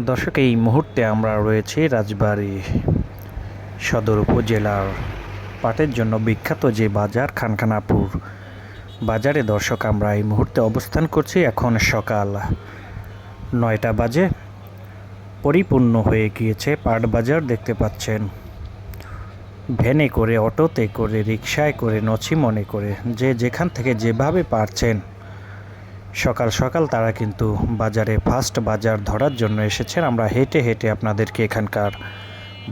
দর্শক, এই মুহূর্তে আমরা রয়েছি রাজবাড়ী সদর উপজেলার পাটের জন্য বিখ্যাত যে বাজার, খানখানাপুর বাজারে। দর্শক, আমরা এই মুহূর্তে অবস্থান করছি এখন সকাল নয়টা বাজে। পরিপূর্ণ হয়ে গিয়েছে পাট বাজার, দেখতে পাচ্ছেন। ভ্যানে করে, অটোতে করে রিক্সায় করে নছিমনে করে। যে যেখান থেকে যেভাবে পারছেন সকাল সকাল তারা কিন্তু বাজারে ফার্স্ট বাজার ধরার জন্য এসেছেন। আমরা হেঁটে হেঁটে আপনাদেরকে এখানকার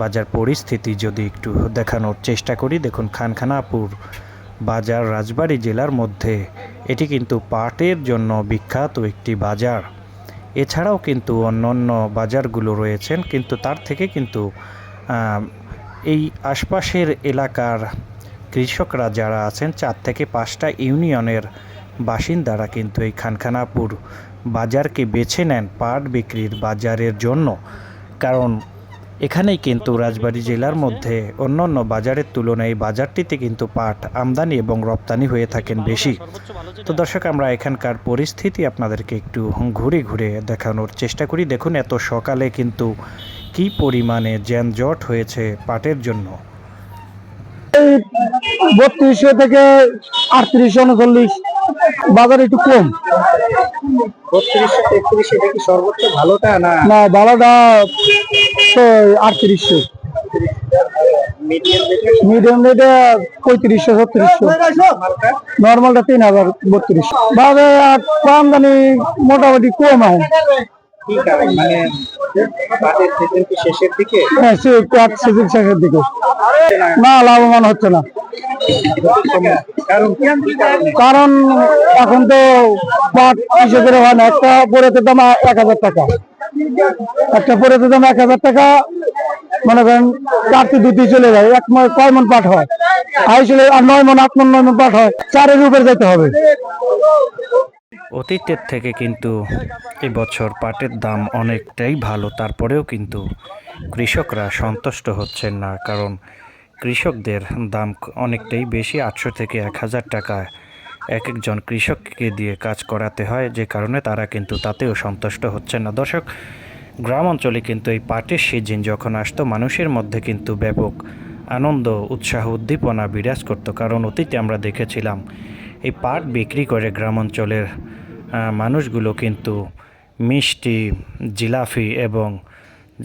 বাজার পরিস্থিতি যদি একটু দেখানোর চেষ্টা করি, দেখুন খানখানাপুর বাজার রাজবাড়ী জেলার মধ্যে এটি কিন্তু পাটের জন্য বিখ্যাত একটি বাজার। এছাড়াও কিন্তু অন্যান্য বাজারগুলো রয়েছেন, কিন্তু তার থেকে কিন্তু এই আশপাশের এলাকার কৃষকরা যারা আছেন, চার থেকে পাঁচটা ইউনিয়নের বাসিন্দারা কিন্তু এই খানখানাপুর বাজারকে বেছে নেন পাট বিক্রির বাজারের জন্য। কারণ এখানেই কিন্তু রাজবাড়ী জেলার মধ্যে অন্যান্য বাজারের তুলনায় বাজারটিতে কিন্তু পাট আমদানি এবং রপ্তানি হয়ে থাকেন বেশি। তো দর্শক, আমরা এখানকার পরিস্থিতি আপনাদেরকে একটু ঘুরে ঘুরে দেখানোর চেষ্টা করি। দেখুন, এত সকালে কিন্তু কি পরিমাণে যানজট হয়েছে পাটের জন্য। বত্রিশশো থেকে আটত্রিশশো উনচল্লিশ। বাজার একটু কম সর্বোচ্চ ভালোটা না না তো আটত্রিশশো মিডিয়াম মিডিয়াম রেটে পঁয়ত্রিশশো নর্মালটা তিন হাজার আমদানি মোটামুটি কম মানে হ্যাঁ শেষের দিকে না লাভবান হচ্ছে না কারণ এখন তো পাট কৃষকের হয় না। একটা পরেতে দাম এক হাজার টাকা। একটা পরেতে দাম এক হাজার টাকা, মনে করেন চারটি দুটি চলে যায়। এক কয় মন পাট হয়? আই চলে আর নয় মন, আট মন, নয় মন পাট হয়। চারের উপরে যেতে হবে। অতীতের থেকে কিন্তু এবছর পাটের দাম অনেকটাই ভালো। তারপরেও কিন্তু কৃষকরা সন্তুষ্ট হচ্ছেন না। কারণ কৃষকদের দাম অনেকটাই বেশি, আটশো থেকে এক হাজার টাকা। এক একজন কৃষককে দিয়ে কাজ করাতে হয় যে কারণে তারা কিন্তু তাতেও সন্তুষ্ট হচ্ছে না। দর্শক, গ্রাম অঞ্চলে কিন্তু এই পাটের সিজন যখন আসতো, মানুষের মধ্যে কিন্তু ব্যাপক আনন্দ, উৎসাহ, উদ্দীপনা বিরাজ করতো। কারণ অতীতে আমরা দেখেছিলাম, এই পাট বিক্রি করে গ্রাম অঞ্চলের মানুষগুলো কিন্তু মিষ্টি জিলাফি এবং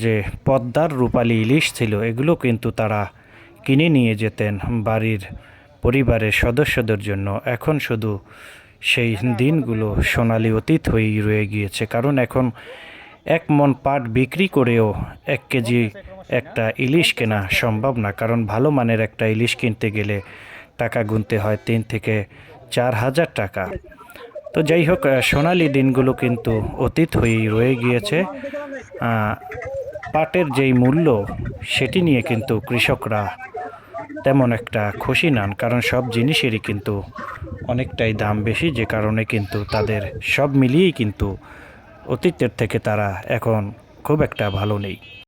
যে পদ্মার রূপালী ইলিশ ছিল, এগুলো কিন্তু তারা কিনে নিয়ে যেতেন বাড়ির পরিবারের সদস্যদের জন্য। এখন শুধু সেই দিনগুলো সোনালি অতীত হয়েই রয়ে গিয়েছে। কারণ এখন এক মন পাট বিক্রি করেও এক কেজি একটা ইলিশ কেনা সম্ভব না। কারণ ভালো মানের একটা ইলিশ কিনতে গেলে টাকা গুনতে হয় তিন থেকে চার হাজার টাকা। তো যাই হোক সোনালি দিনগুলো কিন্তু অতীত হয়েই রয়ে গিয়েছে। পাটের যেই মূল্য সেটি নিয়ে কিন্তু কৃষকরা তেমন একটা খুশি নন, কারণ সব জিনিসেরই কিন্তু অনেকটাই দাম বেশি, যে কারণে কিন্তু তাদের সব মিলিয়েই কিন্তু অতীতের থেকে তারা এখন খুব একটা ভালো নেই।